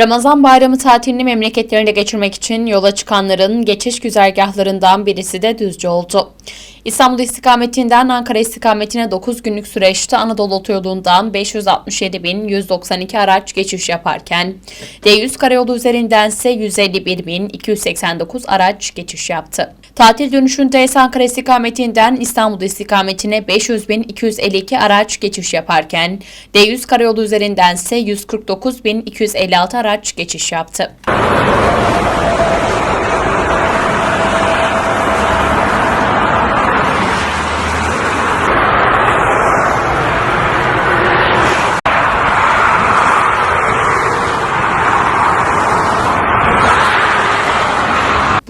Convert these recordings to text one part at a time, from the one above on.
Ramazan bayramı tatilini memleketlerinde geçirmek için yola çıkanların geçiş güzergahlarından birisi de Düzce oldu. İstanbul istikametinden Ankara istikametine 9 günlük süreçte Anadolu Otoyolu'ndan 567.192 araç geçiş yaparken D100 karayolu üzerindense 151.289 araç geçiş yaptı. Tatil dönüşünde ise Ankara istikametinden İstanbul istikametine 500.252 araç geçiş yaparken D100 karayolu üzerindense 149.256 araç geçiş yaptı.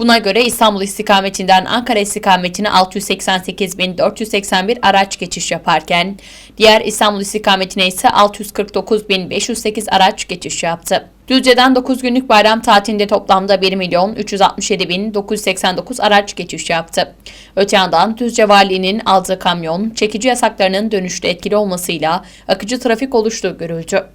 Buna göre İstanbul istikametinden Ankara istikametine 688.481 araç geçiş yaparken diğer İstanbul istikametine ise 649.508 araç geçiş yaptı. Düzce'den 9 günlük bayram tatilinde toplamda 1 milyon 367.989 araç geçiş yaptı. Öte yandan Düzce Valiliğinin aldığı kamyon, çekici yasaklarının dönüşte etkili olmasıyla akıcı trafik oluştuğu görüldü.